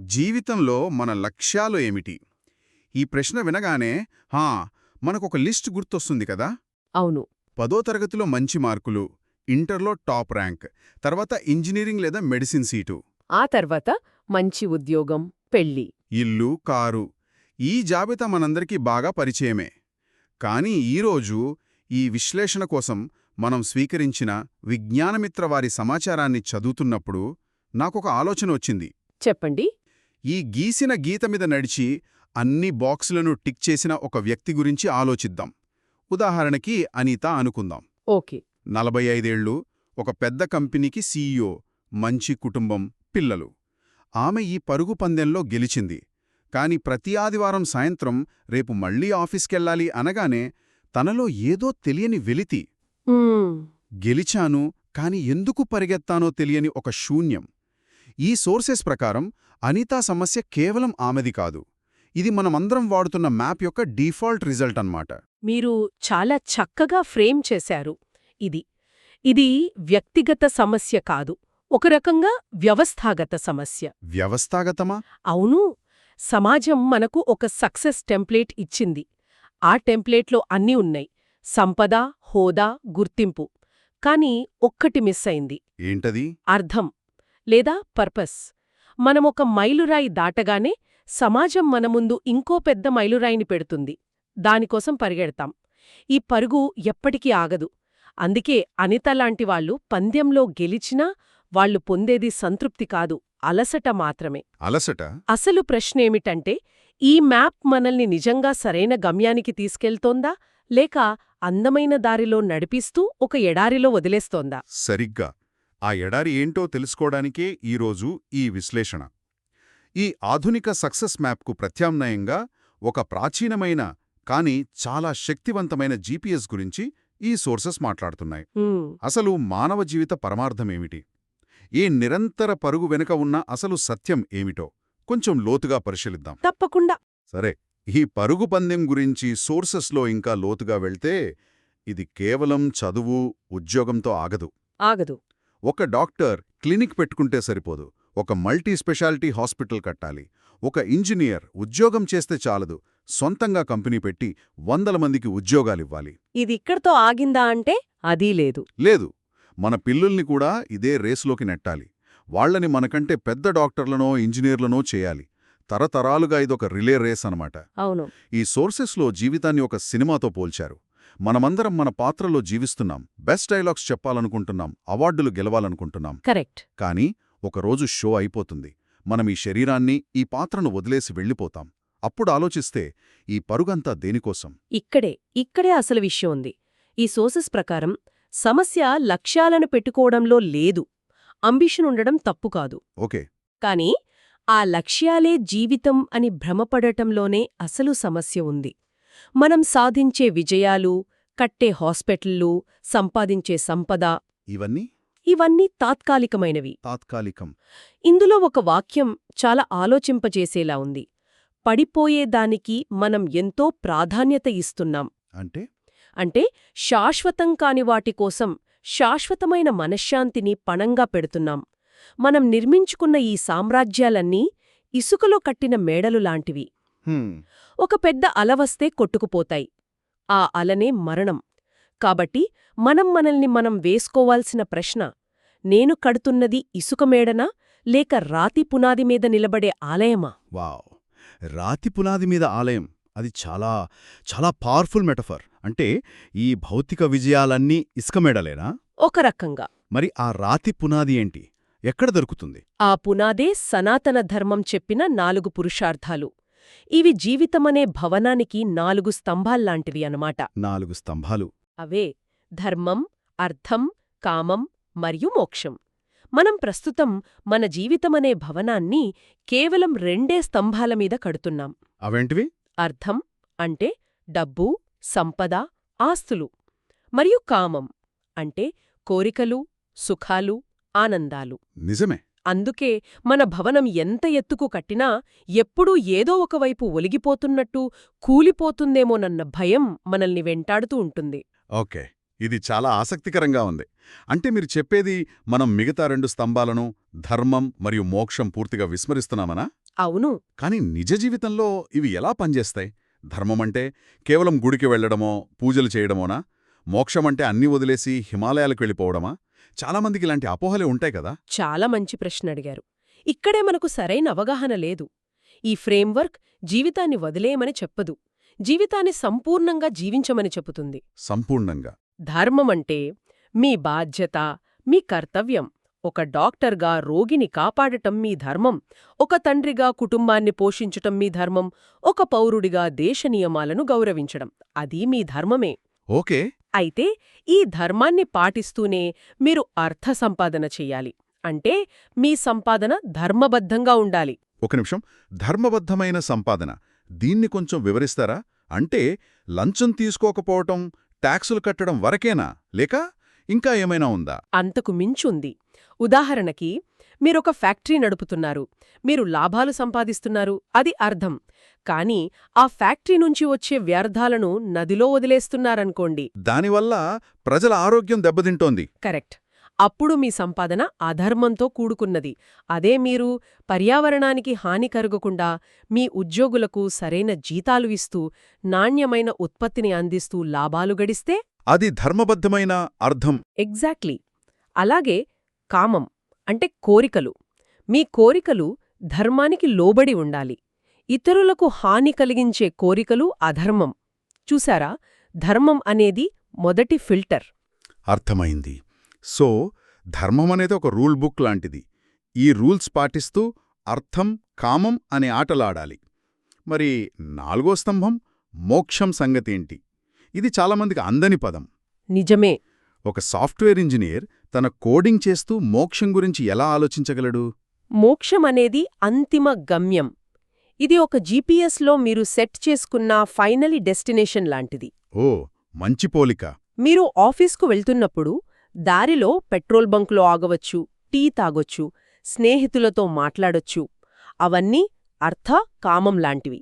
జీవితంలో మన లక్ష్యాలు ఏమిటి? ఈ ప్రశ్న వినగానే హా మనకొక లిస్ట్ గుర్తొస్తుంది కదా? అవును. పదో తరగతిలో మంచి మార్కులు ఇంటర్లో టాప్ ర్యాంక్ తర్వాత ఇంజనీరింగ్ లేదా మెడిసిన్ సీటు. ఆ తర్వాత మంచి ఉద్యోగం పెళ్ళి ఇల్లు కారు ఈ జాబితా మనందరికీ బాగా పరిచయమే. కానీ ఈరోజు ఈ విశ్లేషణ కోసం మనం స్వీకరించిన విజ్ఞానమిత్ర వారి సమాచారాన్ని చదువుతున్నప్పుడు నాకొక ఆలోచన వచ్చింది. చెప్పండి. ఈ గీసిన గీత మీద నడిచి అన్ని బాక్సులను టిక్ చేసిన ఒక వ్యక్తి గురించి ఆలోచిద్దాం. ఉదాహరణకి అనిత అనుకుందాం. ఓకే. నలభై ఐదేళ్ళు ఒక పెద్ద కంపెనీకి సీఈఓ మంచి కుటుంబం పిల్లలు. ఆమె ఈ పరుగు పందెంలో గెలిచింది. కాని ప్రతి ఆదివారం సాయంత్రం రేపు మళ్ళీ ఆఫీస్కెళ్ళాలి అనగానే తనలో ఏదో తెలియని వెలితి. గెలిచాను కాని ఎందుకు పరిగెత్తానో తెలియని ఒక శూన్యం. ఈ సోర్సెస్ ప్రకారం అనితా సమస్య కేవలం ఆమెది కాదు. ఇది మనమందరం వాడుతున్న మ్యాప్ యొక్క డీఫాల్ట్ రిజల్ట్ అన్నమాట. మీరు చాలా చక్కగా ఫ్రేమ్ చేశారు. ఇది ఇది వ్యక్తిగత సమస్య కాదు. ఒక రకంగా వ్యవస్థాగత సమస్య. వ్యవస్థాగతమా? అవును. సమాజం మనకు ఒక సక్సెస్ టెంప్లేట్ ఇచ్చింది. ఆ టెంప్లేట్లో అన్నీ ఉన్నాయి. సంపద హోదా గుర్తింపు. కానీ ఒక్కటి మిస్ అయింది. ఏంటది? అర్థం లేదా పర్పస్? మనమొక మైలురాయి దాటగానే సమాజం మన ముందు ఇంకో పెద్ద మైలురాయిని పెడుతుంది. దానికోసం పరిగెడతాం. ఈ పరుగు ఎప్పటికీ ఆగదు. అందుకే అనిత లాంటి వాళ్ళు పందెంలో గెలిచినా వాళ్ళు పొందేది సంతృప్తి కాదు అలసట మాత్రమే. అలసట? అసలు ప్రశ్నేమిటంటే ఈ మ్యాప్ మనల్ని నిజంగా సరైన గమ్యానికి తీసుకెళ్తోందా లేక అందమైన దారిలో నడిపిస్తూ ఒక ఎడారిలో వదిలేస్తోందా? సరిగ్గా. ఆ ఎడారి ఏంటో తెలుసుకోవడానికే ఈరోజు ఈ విశ్లేషణ. ఈ ఆధునిక సక్సెస్ మ్యాప్కు ప్రత్యామ్నాయంగా ఒక ప్రాచీనమైన కానీ చాలా శక్తివంతమైన జీపీఎస్ గురించి ఈ సోర్సెస్ మాట్లాడుతున్నాయి. అసలు మానవ జీవిత పరమార్థమేమిటి? ఈ నిరంతర పరుగు వెనుక ఉన్న అసలు సత్యం ఏమిటో కొంచెం లోతుగా పరిశీలిద్దాం. తప్పకుండా. సరే ఈ పరుగు పందెం గురించి సోర్సెస్లో ఇంకా లోతుగా వెళ్తే ఇది కేవలం చదువు ఉద్యోగంతో ఆగదు. ఆగదు. ఒక డాక్టర్ క్లినిక్ పెట్టుకుంటే సరిపోదు. ఒక మల్టీ స్పెషాలిటీ హాస్పిటల్ కట్టాలి. ఒక ఇంజనీర్ ఉద్యోగం చేస్తే చాలదు. సొంతంగా కంపెనీ పెట్టి వందల మందికి ఉద్యోగాలివ్వాలి. ఇది ఇక్కడితో ఆగిందా అంటే అదీ లేదు. లేదు. మన పిల్లుల్ని కూడా ఇదే రేసులోకి నెట్టాలి. వాళ్ళని మనకంటే పెద్ద డాక్టర్లనో ఇంజనీర్లనో చేయాలి. తరతరాలుగా ఇదొక రిలే రేస్ అనమాట అవును. ఈ సోర్సెస్లో జీవితాన్ని ఒక సినిమాతో పోల్చారు. మనమందరం మన పాత్రలో జీవిస్తున్నాం. బెస్ట్ డైలాగ్స్ చెప్పాలనుకుంటున్నాం. అవార్డులు గెలవాలనుకుంటున్నాం. కరెక్ట్. కానీ ఒకరోజు షో అయిపోతుంది. మనం ఈ శరీరాన్ని ఈ పాత్రను వదిలేసి వెళ్ళిపోతాం. అప్పుడు ఆలోచిస్తే ఈ పరుగంతా దేనికోసం? ఇక్కడే ఇక్కడే అసలు విషయం ఉంది. ఈ సోర్సెస్ ప్రకారం సమస్య లక్ష్యాలను పెట్టుకోవడంలో లేదు. అంబిషన్ ఉండడం తప్పు కాదు. ఓకే. కాని ఆ లక్ష్యాలే జీవితం అని భ్రమపడటంలోనే అసలు సమస్య ఉంది. మనం సాధించే విజయాలు కట్టే హాస్పిటళ్ళు సంపాదించే సంపద ఇవన్నీ ఇవన్నీ తాత్కాలికమైనవి. తాత్కాలికం. ఇందులో ఒక వాక్యం చాలా ఆలోచింపజేసేలా ఉంది. పడిపోయేదానికి మనం ఎంతో ప్రాధాన్యత ఇస్తున్నాం. అంటే? అంటే శాశ్వతం కాని వాటి కోసం శాశ్వతమైన మనశ్శాంతిని పణంగా పెడుతున్నాం. మనం నిర్మించుకున్న ఈ సామ్రాజ్యాలన్నీ ఇసుకలో కట్టిన మేడలు లాంటివి. ఒక పెద్ద అల వస్తే కొట్టుకుపోతాయి. ఆ అలనే మరణం. కాబట్టి మనం మనల్ని మనం వేసుకోవాల్సిన ప్రశ్న నేను కడుతున్నది ఇసుక మేడనా లేక రాతి పునాది మీద నిలబడే ఆలయమా? వావ్! రాతి పునాది మీద ఆలయం. అది చాలా చాలా పవర్ఫుల్ మెటఫర్. అంటే ఈ భౌతిక విజయాలన్నీ ఇసుక మేడలేనా? ఒక రకంగా. మరి ఆ రాతి పునాది ఏంటి? ఎక్కడ దొరుకుతుంది? ఆ పునాదే సనాతన ధర్మం చెప్పిన నాలుగు పురుషార్థాలు. ఇవి జీవితమనే భవనానికి నాలుగు స్తంభాల్లాంటివి అనమాట నాలుగు స్తంభాలు. అవే ధర్మం అర్థం కామం మరియు మోక్షం. మనం ప్రస్తుతం మన జీవితమనే భవనాన్ని కేవలం రెండే స్తంభాల మీద కడుతున్నాం. అవేంటివి? అర్థం అంటే డబ్బు సంపద ఆస్తులు మరియు కామం అంటే కోరికలు సుఖాలు ఆనందాలు. నిజమే. అందుకే మన భవనం ఎంత ఎత్తుకు కట్టినా ఎప్పుడూ ఏదో ఒకవైపు ఒలిగిపోతున్నట్టు కూలిపోతుందేమోనన్న భయం మనల్ని వెంటాడుతూ ఉంటుంది. ఓకే ఇది చాలా ఆసక్తికరంగా ఉంది. అంటే మీరు చెప్పేది మనం మిగతా రెండు స్తంభాలను ధర్మం మరియు మోక్షం పూర్తిగా విస్మరిస్తున్నామనా? అవును. కానీ నిజ జీవితంలో ఇవి ఎలా పనిచేస్తాయి? ధర్మమంటే కేవలం గుడికి వెళ్ళడమో పూజలు చేయడమోనా? మోక్షమంటే అన్నీ వదిలేసి హిమాలయాలకు వెళ్ళిపోవడమా? చాలామందికి ఇలాంటి అపోహలే ఉంటాయి కదా? చాలా మంచి ప్రశ్న అడిగారు ఇక్కడే మనకు సరైన అవగాహన లేదు. ఈ ఫ్రేమ్వర్క్ జీవితాన్ని వదిలేయమని చెప్పదు. జీవితాన్ని సంపూర్ణంగా జీవించమని చెబుతుంది. సంపూర్ణంగా. ధర్మమంటే మీ బాధ్యత మీ కర్తవ్యం. ఒక డాక్టర్గా రోగిని కాపాడటం మీ ధర్మం. ఒక తండ్రిగా కుటుంబాన్ని పోషించటం మీ ధర్మం. ఒక పౌరుడిగా దేశ నియమాలను గౌరవించడం. అది మీ ధర్మమే. ఓకే. అయితే ఈ ధర్మాన్ని పాటిస్తూనే మీరు అర్థ సంపాదన చెయ్యాలి అంటే మీ సంపాదన ధర్మబద్ధంగా ఉండాలి. ఒక నిమిషం. ధర్మబద్ధమైన సంపాదన. దీన్ని కొంచెం వివరిస్తారా? అంటే లంచం తీసుకోకపోవటం ట్యాక్సులు కట్టడం వరకేనా? లేక ఇంకా ఏమైనా ఉందా? అంతకు మించుంది. ఉదాహరణకి మీరొక ఫ్యాక్టరీ నడుపుతున్నారు. మీరు లాభాలు సంపాదిస్తున్నారు. అది అర్థం. కానీ ఆ ఫ్యాక్టరీ నుంచి వచ్చే వ్యర్థాలను నదిలో వదిలేస్తున్నారనుకోండి. దానివల్ల ప్రజల ఆరోగ్యం దెబ్బతింటోంది. కరెక్ట్. అప్పుడు మీ సంపాదన అధర్మంతో కూడుకున్నది. అదే మీరు పర్యావరణానికి హాని కరగకుండా మీ ఉద్యోగులకు సరైన జీతాలు ఇస్తూ నాణ్యమైన ఉత్పత్తిని అందిస్తూ లాభాలు గడిస్తే? అది ధర్మబద్ధమైన అర్థం. ఎగ్జాక్ట్లీ. అలాగే కామం అంటే కోరికలు. మీ కోరికలు ధర్మానికి లోబడి ఉండాలి. ఇతరులకు హాని కలిగించే కోరికలు అధర్మం. చూసారా ధర్మం అనేది మొదటి ఫిల్టర్. అర్థమైంది. సో ధర్మం అనేది ఒక రూల్ బుక్ లాంటిది. ఈ రూల్స్ పాటిస్తూ అర్థం కామం అనే ఆటలాడాలి. మరి నాలుగో స్తంభం మోక్షం సంగతేంటి ఇది చాలామందికి అందని పదం. నిజమే. ఒక సాఫ్ట్వేర్ ఇంజనీర్ తన కోడింగ్ చేస్తూ మోక్షం గురించి ఎలా ఆలోచించగలడు? మోక్షం అనేది అంతిమ గమ్యం. ఇది ఒక జీపీఎస్లో మీరు సెట్ చేసుకున్న ఫైనలీ డెస్టినేషన్ లాంటిది. ఓ మంచి పోలిక. మీరు ఆఫీస్కు వెళ్తున్నప్పుడు దారిలో పెట్రోల్ బంకులో ఆగవచ్చు టీ తాగొచ్చు స్నేహితులతో మాట్లాడొచ్చు. అవన్నీ అర్థ కామం లాంటివి.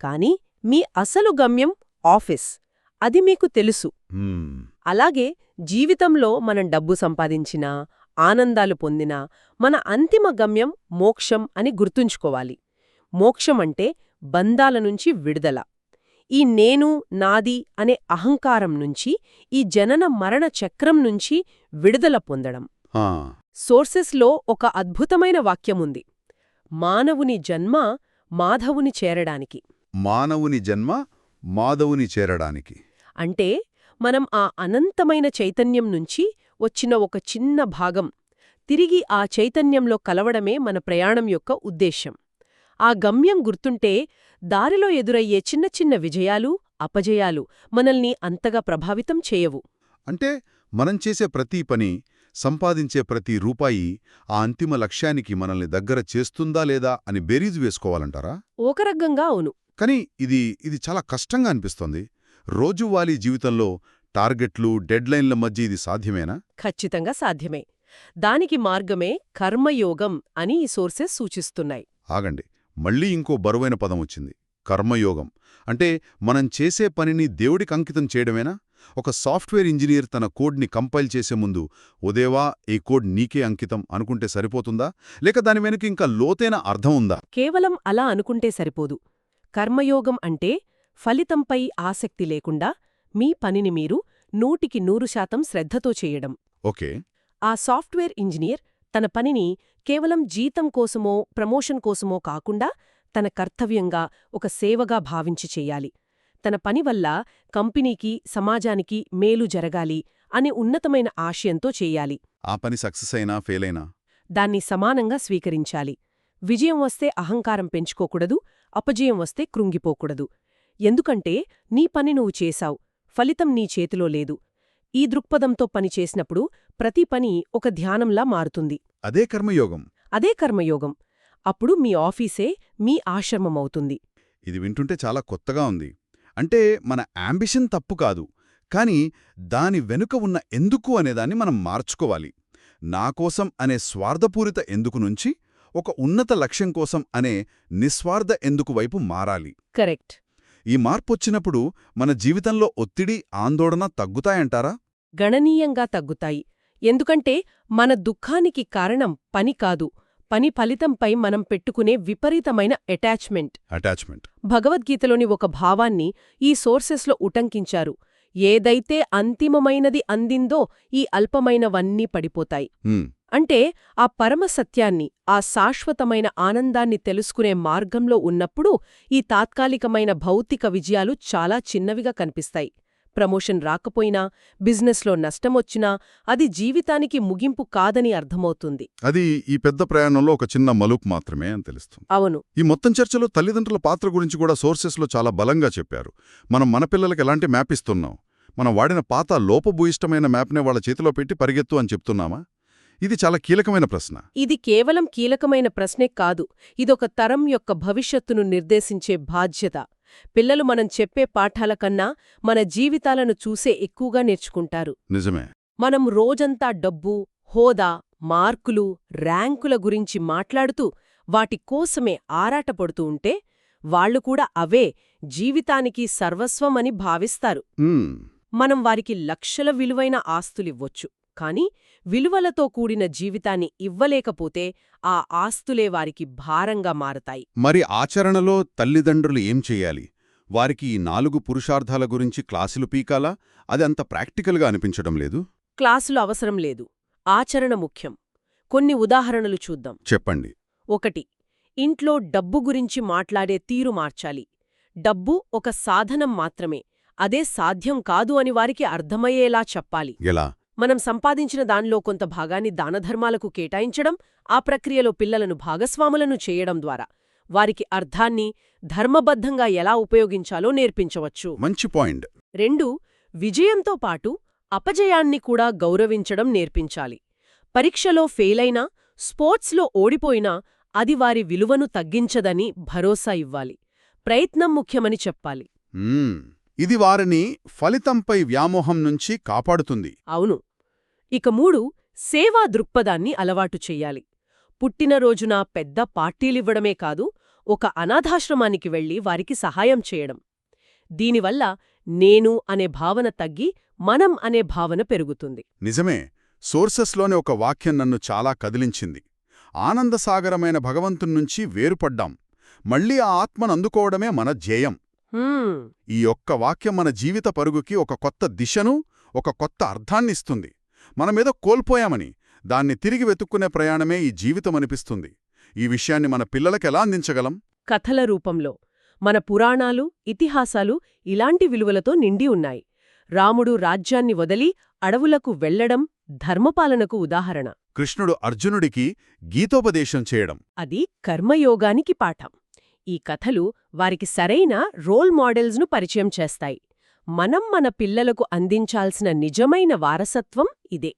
కాని మీ అసలు గమ్యం ఆఫీస్. అది మీకు తెలుసు. అలాగే జీవితంలో మనం డబ్బు సంపాదించినా ఆనందాలు పొందినా మన అంతిమ గమ్యం మోక్షం అని గుర్తుంచుకోవాలి. మోక్షం అంటే బంధాల నుంచి విడుదల. ఈ నేను నాది అనే అహంకారం నుంచి ఈ జనన మరణ చక్రం నుంచి విడుదల పొందడం. సోర్సెస్లో ఒక అద్భుతమైన వాక్యముంది. మానవుని జన్మ మాధవుని చేరడానికి. మానవుని జన్మ మాధవుని చేరడానికి. అంటే మనం ఆ అనంతమైన చైతన్యం నుంచి వచ్చిన ఒక చిన్న భాగం తిరిగి ఆ చైతన్యంలో కలవడమే మన ప్రయాణం యొక్క ఉద్దేశ్యం. ఆ గమ్యం గుర్తుంటే దారిలో ఎదురయ్యే చిన్న చిన్న విజయాలు అపజయాలు మనల్ని అంతగా ప్రభావితం చేయవు. అంటే మనం చేసే ప్రతి పని సంపాదించే ప్రతి రూపాయి ఆ అంతిమ లక్ష్యానికి మనల్ని దగ్గర చేస్తుందా లేదా అని బేరీజు వేసుకోవాలంటారా? ఒక రకంగా అవును. కానీ ఇది ఇది చాలా కష్టంగా అనిపిస్తోంది. రోజువారీ జీవితంలో టార్గెట్లు డెడ్లైన్ల మధ్య ఇది సాధ్యమేనా? ఖచ్చితంగా సాధ్యమే. దానికి మార్గమే కర్మయోగం అని ఈ సోర్సెస్ సూచిస్తున్నాయి. ఆగండి. మళ్ళీ ఇంకో బరువైన పదం వచ్చింది. కర్మయోగం. అంటే మనం చేసే పనిని దేవుడికి అంకితం చేయడమేనా? ఒక సాఫ్ట్వేర్ ఇంజనీర్ తన కోడ్ని కంపైల్ చేసే ముందు ఉదేవా ఈ కోడ్ నీకే అంకితం అనుకుంటే సరిపోతుందా? లేక దాని వెనుక ఇంకా లోతైన అర్థం ఉందా? కేవలం అలా అనుకుంటే సరిపోదు. కర్మయోగం అంటే ఫలితంపై ఆసక్తి లేకుండా మీ పనిని మీరు నూటికి నూరు శాతం శ్రద్ధతో చేయడం. ఓకే. ఆ సాఫ్ట్వేర్ ఇంజనీర్ తన పనిని కేవలం జీతం కోసమో ప్రమోషన్ కోసమో కాకుండా తన కర్తవ్యంగా ఒక సేవగా భావించి చెయ్యాలి తన పని వల్ల కంపెనీకి సమాజానికి మేలు జరగాలి అనే ఉన్నతమైన ఆశయంతో చెయ్యాలి ఆ పని సక్సెస్ అయినా ఫెయిల్ అయినా? దాన్ని సమానంగా స్వీకరించాలి. విజయం వస్తే అహంకారం పెంచుకోకూడదు అపజయం వస్తే కృంగిపోకూడదు. ఎందుకంటే నీ పని నువ్వు చేశావు ఫలితం నీ చేతిలో లేదు. ఈ దృక్పథంతో పనిచేసినప్పుడు ప్రతి పని ఒక ధ్యానంలా మారుతుంది. అదే కర్మయోగం. అదే కర్మయోగం. అప్పుడు మీ ఆఫీసే మీ ఆశ్రమమవుతుంది. ఇది వింటుంటే చాలా కొత్తగా ఉంది. అంటే మన యాంబిషన్ తప్పు కాదు. కానీ దాని వెనుక ఉన్న ఎందుకు అనేదాన్ని మనం మార్చుకోవాలి. నా కోసం అనే స్వార్థపూరిత ఎందుకు నుంచి ఒక ఉన్నత లక్ష్యం కోసం అనే నిస్వార్థ ఎందుకు వైపు మారాలి. కరెక్ట్. ఈ మార్పొచ్చినప్పుడు మన జీవితంలో ఒత్తిడి ఆందోళన తగ్గుతాయంటారా? గణనీయంగా తగ్గుతాయి. ఎందుకంటే మన దుఃఖానికి కారణం పని కాదు. పని ఫలితంపై మనం పెట్టుకునే విపరీతమైన అటాచ్మెంట్. అటాచ్మెంట్. భగవద్గీతలోని ఒక భావాన్ని ఈ సోర్సెస్లో ఉటంకించారు. ఏదైతే అంతిమమైనది అందిందో ఈ అల్పమైనవన్నీ పడిపోతాయి. అంటే ఆ పరమ సత్యాన్ని ఆ శాశ్వతమైన ఆనందాన్ని తెలుసుకునే మార్గంలో ఉన్నప్పుడు ఈ తాత్కాలికమైన భౌతిక విజయాలు చాలా చిన్నవిగా కనిపిస్తాయి. ప్రమోషన్ రాకపోయినా బిజినెస్లో నష్టమొచ్చినా అది జీవితానికి ముగింపు కాదని అర్థమవుతుంది. అది ఈ పెద్ద ప్రయాణంలో ఒక చిన్న మలుపు మాత్రమే అని తెలుస్తుంది. అవును. ఈ మొత్తం చర్చలో తల్లిదండ్రుల పాత్ర గురించి కూడా సోర్సెస్లో చాలా బలంగా చెప్పారు. మనం మన పిల్లలకి ఎలాంటి మ్యాప్ ఇస్తున్నాం? మనం వాడిన పాత లోపభూయిష్టమైన మ్యాప్నే వాళ్ళ చేతిలో పెట్టి పరిగెత్తు అని చెప్తున్నామా? ఇది చాలా కీలకమైన ప్రశ్న. ఇది కేవలం కీలకమైన ప్రశ్నే కాదు. ఇదొక తరం యొక్క భవిష్యత్తును నిర్దేశించే బాధ్యత. పిల్లలు మనం చెప్పే పాఠాల కన్నా మన జీవితాలను చూసే ఎక్కువగా నేర్చుకుంటారు. నిజమే. మనం రోజంతా డబ్బు హోదా మార్కులు ర్యాంకుల గురించి మాట్లాడుతూ వాటి కోసమే ఆరాటపడుతూ ఉంటే వాళ్ళు కూడా అవే జీవితానికి సర్వస్వమని భావిస్తారు. మనం వారికి లక్షల విలువైన ఆస్తులివ్వొచ్చు. కాని విలువలతో కూడిన జీవితాన్ని ఇవ్వలేకపోతే ఆ ఆస్తులే వారికి భారంగా మారతాయి. మరి ఆచరణలో తల్లిదండ్రులు ఏం చెయ్యాలి వారికి ఈ నాలుగు పురుషార్థాల గురించి క్లాసులు పీకాలా? అది అంత ప్రాక్టికల్గా అనిపించడం లేదు? క్లాసులు అవసరం లేదు. ఆచరణ ముఖ్యం. కొన్ని ఉదాహరణలు చూద్దాం. చెప్పండి. ఒకటి ఇంట్లో డబ్బు గురించి మాట్లాడే తీరు మార్చాలి. డబ్బు ఒక సాధనం మాత్రమే. అదే సాధ్యం కాదు అని వారికి అర్థమయ్యేలా చెప్పాలి. ఎలా? మనం సంపాదించిన దానిలో కొంత భాగాన్ని దానధర్మాలకు కేటాయించడం ఆ ప్రక్రియలో పిల్లలను భాగస్వాములను చేయడం ద్వారా వారికి అర్థాన్ని ధర్మబద్ధంగా ఎలా ఉపయోగించాలో నేర్పించవచ్చు. మంచి పాయింట్. రెండు విజయంతో పాటు అపజయాన్ని కూడా గౌరవించడం నేర్పించాలి. పరీక్షలో ఫెయిలైనా స్పోర్ట్స్లో ఓడిపోయినా అది వారి విలువను తగ్గించదని భరోసా ఇవ్వాలి. ప్రయత్నం ముఖ్యమని చెప్పాలి. ఇది వారిని ఫలితంపై వ్యామోహం నుంచి కాపాడుతుంది. అవును. ఇక మూడు సేవా దృక్పథాన్ని అలవాటు చెయ్యాలి పుట్టినరోజున పెద్ద పార్టీలివ్వడమే కాదు ఒక అనాథాశ్రమానికి వెళ్ళి వారికి సహాయం చేయడం. దీనివల్ల నేను అనే భావన తగ్గి మనం అనే భావన పెరుగుతుంది. నిజమే సోర్సెస్లోని ఒక వాక్యం నన్ను చాలా కదిలించింది. ఆనందసాగరమైన భగవంతున్నుంచి వేరుపడ్డాం. మళ్ళీ ఆ ఆత్మను అందుకోవడమే మన ధ్యేయం. ఈ ఒక్క వాక్యం మన జీవిత పరుగుకి ఒక కొత్త దిశను ఒక కొత్త అర్థాన్నిస్తుంది మనమేదో కోల్పోయామని దాన్ని తిరిగి వెతుక్కునే ప్రయాణమే ఈ జీవితమనిపిస్తుంది. ఈ విషయాన్ని మన పిల్లలకెలా అందించగలం? కథల రూపంలో. మన పురాణాలు ఇతిహాసాలు ఇలాంటి విలువలతో నిండి ఉన్నాయి. రాముడు రాజ్యాన్ని వదిలి అడవులకు వెళ్ళడం ధర్మపాలనకు ఉదాహరణ. కృష్ణుడు అర్జునుడికి గీతోపదేశం చేయడం. అది కర్మయోగానికి పాఠం. ఈ కథలు వారికి సరైన రోల్ మోడల్స్ను పరిచయం చేస్తాయి. మనం మన పిల్లలకు అందించాల్సిన నిజమైన వారసత్వం ఇదే.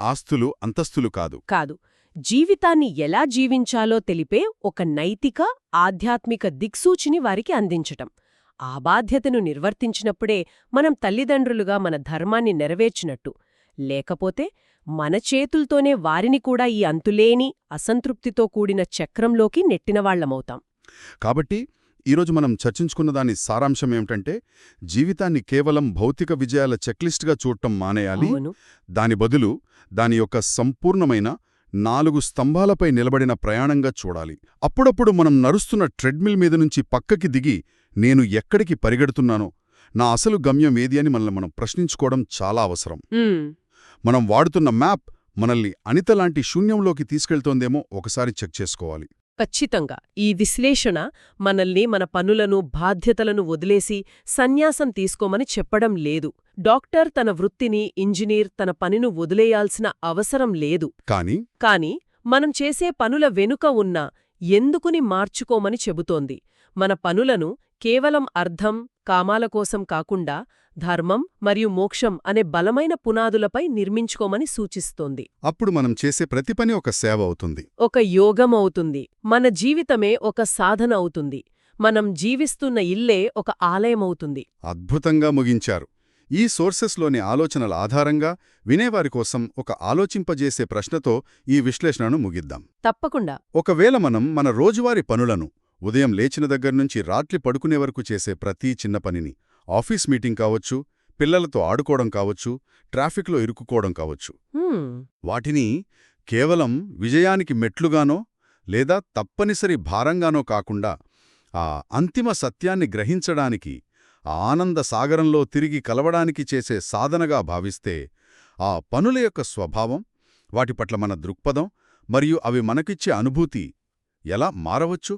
ఆస్తులు అంతస్తులు కాదు. కాదు. జీవితాన్ని ఎలా జీవించాలో తెలిపే ఒక నైతిక ఆధ్యాత్మిక దిక్సూచిని వారికి అందించటం. ఆ బాధ్యతను నిర్వర్తించినప్పుడే మనం తల్లిదండ్రులుగా మన ధర్మాన్ని నెరవేర్చినట్టు. లేకపోతే మన చేతుల్తోనే వారిని కూడా ఈ అంతులేని అసంతృప్తితో కూడిన చక్రంలోకి నెట్టినవాళ్ళమవుతాం కాబట్టి ఈరోజు మనం చర్చించుకున్న దాని సారాంశం ఏమిటంటే జీవితాన్ని కేవలం భౌతిక విజయాల చెక్లిస్ట్గా చూడటం మానేయాలి. దాని బదులు దాని యొక్క సంపూర్ణమైన నాలుగు స్తంభాలపై నిలబడిన ప్రయాణంగా చూడాలి. అప్పుడప్పుడు మనం నరుస్తున్న ట్రెడ్మిల్ మీద నుంచి పక్కకి దిగి నేను ఎక్కడికి పరిగెడుతున్నానో నా అసలు గమ్యం ఏది అని మనల్ని మనం ప్రశ్నించుకోవడం చాలా అవసరం. మనం వాడుతున్న మ్యాప్ మనల్ని అనితలాంటి శూన్యంలోకి తీసుకెళ్తోందేమో ఒకసారి చెక్ చేసుకోవాలి. ఖచ్చితంగా. ఈ విశ్లేషణ మనల్ని మన పనులను బాధ్యతలను వదిలేసి సన్యాసం తీసుకోమని చెప్పడం లేదు. డాక్టర్ తన వృత్తిని ఇంజనీర్ తన పనిను వదిలేయాల్సిన అవసరం లేదు. కానీ? కాని మనం చేసే పనుల వెనుక ఉన్న ఎందుకుని మార్చుకోమని చెబుతోంది. మన పనులను కేవలం అర్థం కామాల కోసం కాకుండా ధర్మం మరియు మోక్షం అనే బలమైన పునాదులపై నిర్మించుకోమని సూచిస్తోంది. అప్పుడు మనం చేసే ప్రతి పని ఒక సేవ అవుతుంది. ఒక యోగం అవుతుంది. మన జీవితమే ఒక సాధన అవుతుంది. మనం జీవిస్తున్న ఇల్లే ఒక ఆలయమవుతుంది అద్భుతంగా ముగించారు. ఈ సోర్సెస్లోని ఆలోచనల ఆధారంగా వినేవారి కోసం ఒక ఆలోచింపజేసే ప్రశ్నతో ఈ విశ్లేషణను ముగిద్దాం. తప్పకుండా. ఒకవేళ మనం మన రోజువారీ పనులను ఉదయం లేచిన దగ్గర్నుంచి రాత్రి పడుకునే వరకు చేసే ప్రతి చిన్న పనిని ఆఫీస్ మీటింగ్ కావచ్చు పిల్లలతో ఆడుకోవడం కావచ్చు ట్రాఫిక్లో ఇరుక్కుకోవడం కావచ్చు. వాటిని కేవలం విజయానికి మెట్లుగానో లేదా తప్పనిసరి భారంగానో కాకుండా ఆ అంతిమ సత్యాన్ని గ్రహించడానికి ఆ ఆనంద సాగరంలో తిరిగి కలవడానికి చేసే సాధనగా భావిస్తే ఆ పనుల యొక్క స్వభావం వాటి పట్ల మన దృక్పథం మరియు అవి మనకిచ్చే అనుభూతి ఎలా మారవచ్చు?